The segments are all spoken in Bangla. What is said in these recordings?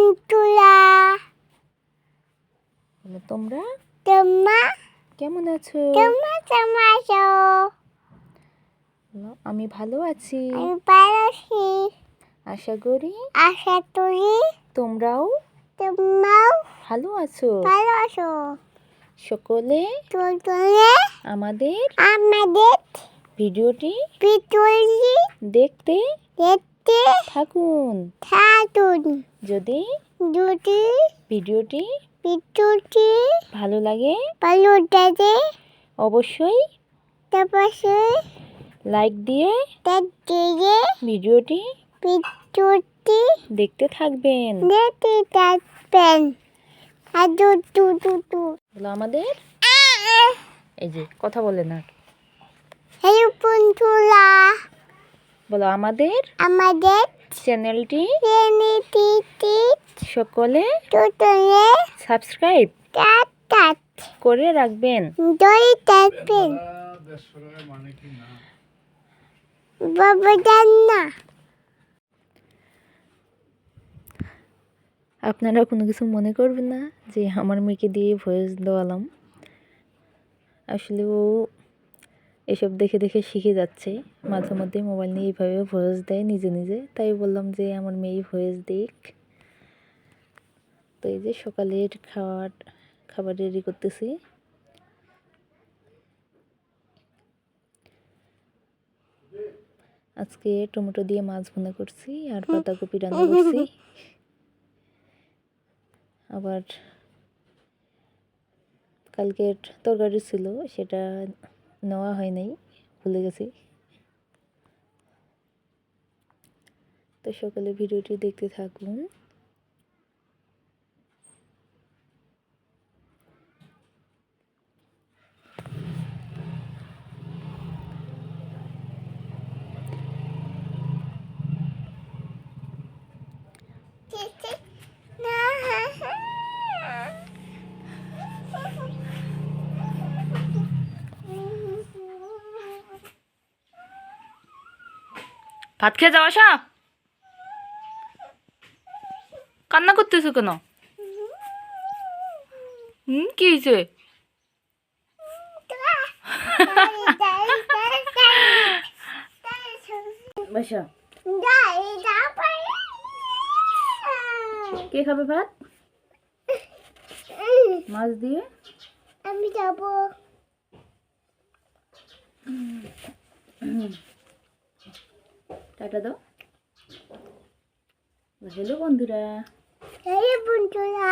বন্ধুরা বলো তোমরা? কেমন আছো? তোমা কেমন আছো? আমি ভালো আছি। আমি পারছি আশা করি আশা করি তোমরাও তোমরাও ভালো আছো। ভালো আছো। সকলে তুমি আমাদের আমাদের ভিডিওটি পিতুলি দেখতে দেখতে থাকুন। থাকুন। যদি দুটি ভিডিওটি পিতুটি ভালো লাগে ভালো দেখে অবশ্যই তারপাশে লাইক দিয়ে দেখতে ভিডিওটি পিতুটি দেখতে থাকবেন। দেখতে থাকবেন। আর দু দু বলো আমাদের এই যে কথা বলে না। হ্যালো বন্ধুরা। বলো আমাদের আমাদের চ্যানেলটি সকলে সাবস্ক্রাইব করে রাখবেন। দই থাকবেন বাবা না আপনারা কোনো কিছু মনে করবেন না যে আমার মেয়েকে দিয়ে ভয়েস দেওয়ালাম। আসলে ও এসব দেখে দেখে শিখে যাচ্ছে। মাঝে মধ্যে মোবাইল নিয়ে এইভাবে ভয়েস দেয় নিজে নিজে। তাই বললাম যে আমার মেয়ে ভয়েস দিক। তো এই যে সকালের খাবার খাবার রেডি করতেছি। আজকে টমেটো দিয়ে মাছ ভুনা করছি আর পাতাকপি রান্না করছি। আবার কালকের তরকারি ছিল, সেটা নেওয়া হয় নাই ভুলে গেছি। তো সকালে ভিডিওটি দেখতে থাকুন। ভাত খেয়ে যাও আসা? কান্না করতেছো কেন? হুম কি হয়েছে? কে খাবে ভাত? মাছ দিয়ে? আমি যাব। টাটা দাও। হ্যালো বন্ধুরা। হ্যালো বন্ধুরা।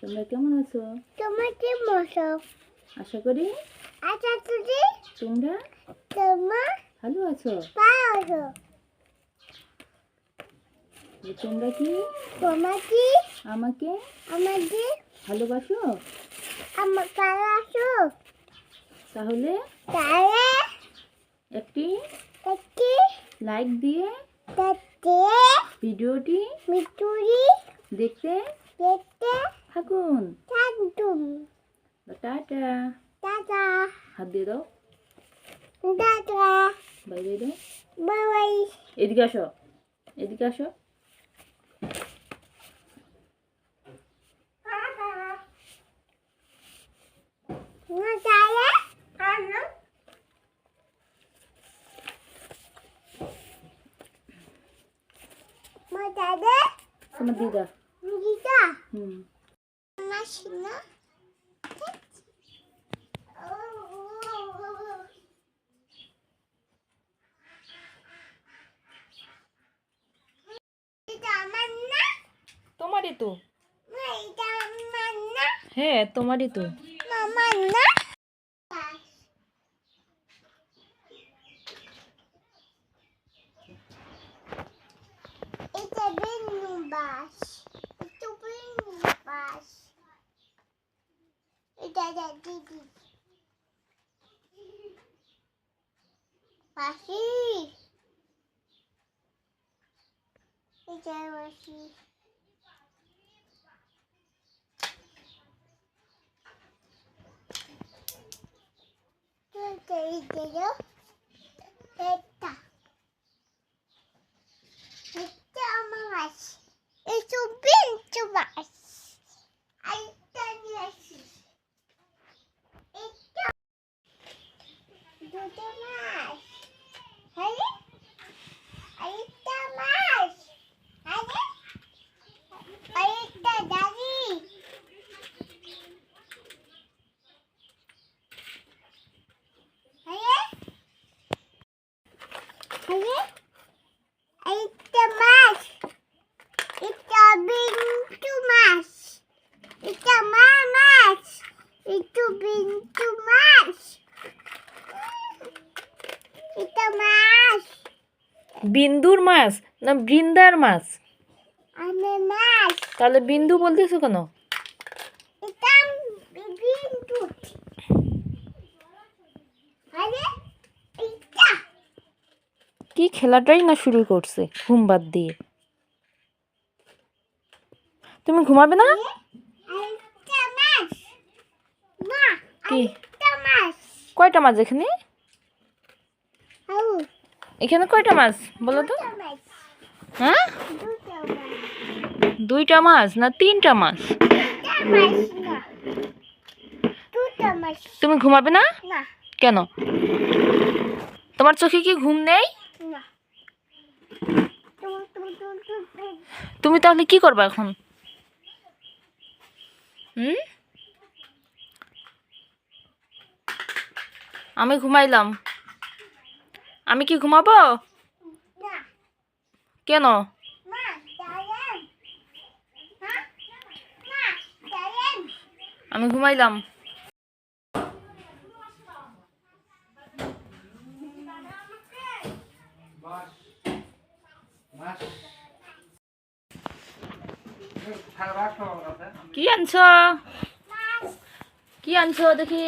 তোমরা কেমন আছো? তোমাকে মশক আশা করি আচ্ছা তুমি তোমরা তোমার ভালো আছো। পারো যে তোমরা কি তোমাকে আমাকে আমাদের ভালোবাসো? আমাকে পারাসো তাহলে তাহলে একটি একটি লাইক দিয়ে দেখতে ভিডিওটি মিটুরি দেখতে দেখতে থাকুন। থাকতুম টাটা। টাটা। হাত দিয়ে দাও। দাদা বাই দাও। বাবাই এদিকে আসো। এদিকে আসো তাহলে আনো মা দাদা তোমার দিদা দিদা হুম আমার শোনা এটা আমার না তোমারই তো মা এটা আমার না হ্যাঁ তোমারই তো আমার না এটা বেনু বাস বেনু বাস এটা দিদি পাখি এটা পাখি Tudo entendeu? Eita. বাস আরেকটা নিয়ে আসিস দুটো না বিন্দুর মাছ না বৃন্দার মাছ? তাহলে বিন্দু বলতেছো কেন? কি খেলাটাই না শুরু করছে ঘুম বাদ দিয়ে? তুমি ঘুমাবে না? কি? কয়টা মাছ এখানে? এখানে কয়টা মাছ বলো তো? হ্যাঁ? দুইটা মাছ। না তিনটা মাছ? তুমি ঘুমাবে না? কেন? তোমার চোখে কি ঘুম নেই? তুমি তাহলে কি করবে এখন? হুম? আমি ঘুমাইলাম। আমি কি ঘুমাবো? কেন? আমি ঘুমাইলাম। কি আনছ? কি আনছ দেখি।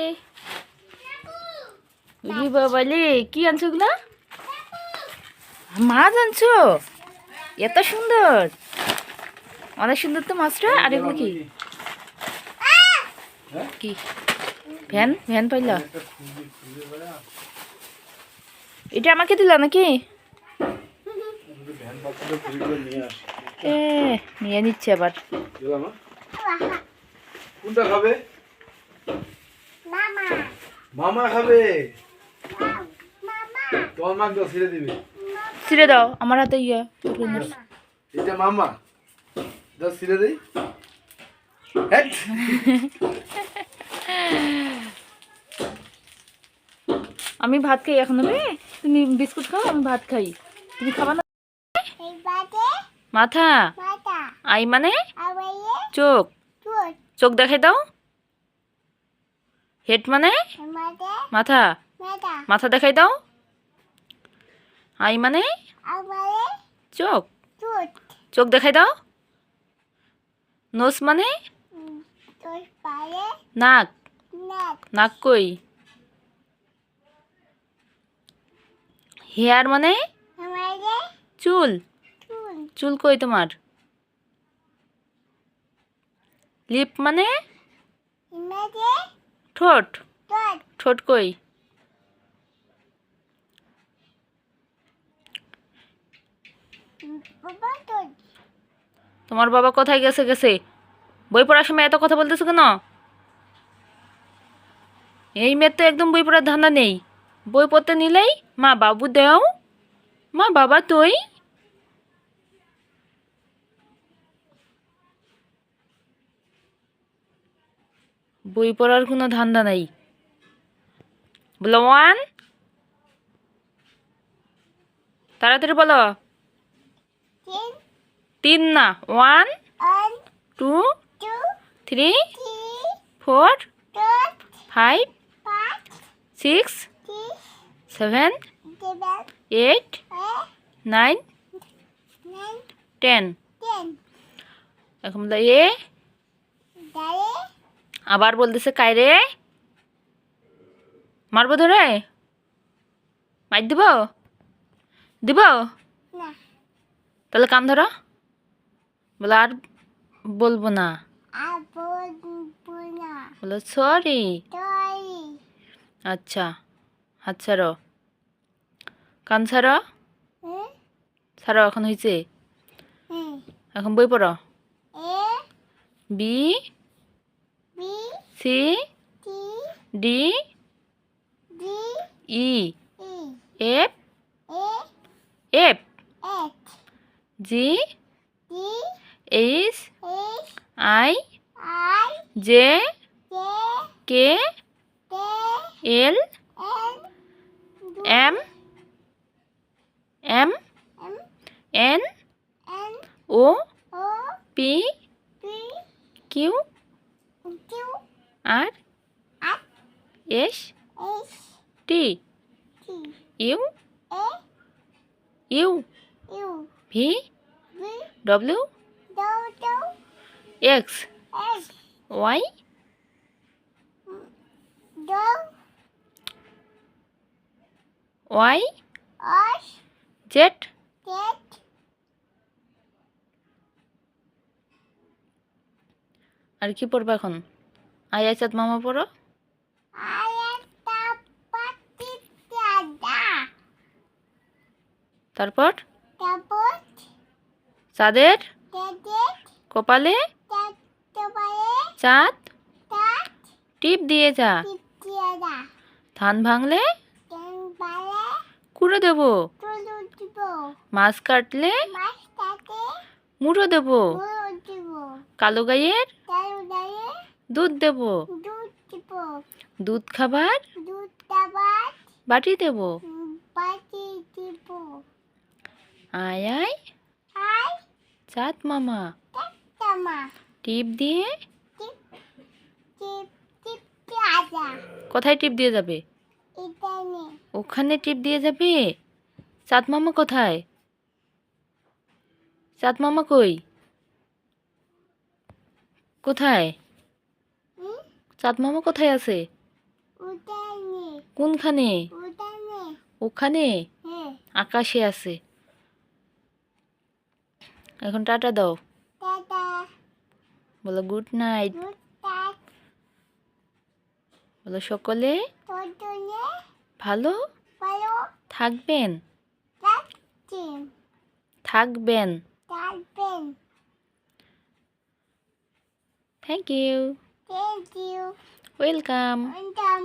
ই বাবালি কি আনছো গুলা মাছ আনছো? এত সুন্দর। অনেক সুন্দর তো মাছটা আর এগুলো কি? কি? ভ্যান ভ্যান পাইলা? এটা আমাকে দিলা নাকি? এ নিয়ে নিচ্ছে আবার। কোনটা খাবে? মামা। মামা খাবে। তোমার মা তো ছেড়ে দিবে। ছিঁড়ে দাও আমার হাতে ইয়ে এটা মামা। দাও ছেড়ে দেই। আমি ভাত খাই এখন রে তুমি বিস্কুট খাও আমি ভাত খাই। তুমি খাবা না? মাথা। আই মানে? চোখ। চোখ দেখাই দাও। হেড মানে? মাথা। মাথা। দেখাই দাও। আই মানে? আওয়াইয়ে চোখ। চোখ দেখাই দাও। নোস মানে? নাক। নাক। নাক কই? হেয়ার মানে? চুল। চুল। কই তোমার? লিপ মানে? ঠোঁট। ঠোঁট কই বাবা তুই তোমার বাবা কোথায় গেছে গেছে? বই পড়ার সময় এত কথা বলতেছো কেন? এই মেয়ের তো একদম বই পড়ার ধান্দা নেই। বই পড়তে নিলেই মা বাবু দেও, মা বাবা তুই। বই পড়ার কোনো ধান্দা নাই। বলো, ওয়ান। তাড়াতাড়ি বলো। তিন না one two three four five six seven eight nine ten. এখন এ। আবার বলতেছে কায়রে মারবো ধরে? মার দিব? দিব? তাহলে কান ধরো। বলো আর বলব না। বলো সরি আচ্ছা হাত ছাড়ো। কান হুম ছাড়ো, এখন হয়েছে এখন বই পড়ো। B C D E F F G H I J K L M M N O P Q R S T U U V W W X X. Y Y Z Z. আর কি পড়বা এখন? আই আই চাঁদ মামা পড়ো? তারপর? তারপর? চাঁদের কপালে? চাঁদ? টিপ দিয়ে যা। ধান ভাঙলে? কুড়ে দেব। মাছ কাটলে? মুড়ো দেব। কালো গাইয়ের? তার দুধ দেব। দুধ খাবার? বাটি দেব। আয় আয়। চাঁদ মামা। টিপ দিয়ে? কোথায় টিপ দিয়ে যাবে? ওখানে টিপ দিয়ে যাবে? চাঁদ মামা কোথায়? চাঁদ মামা কই? কোথায়? চাঁদ মামা কোথায় আছে? কোনখানে? ওখানে? হ্যাঁ। আকাশে আছে। এখন টাটা দাও। বলো গুড নাইট বলো সকলে ভালো ভালো থাকবেন। থাকবেন। Thank you thank you welcome welcome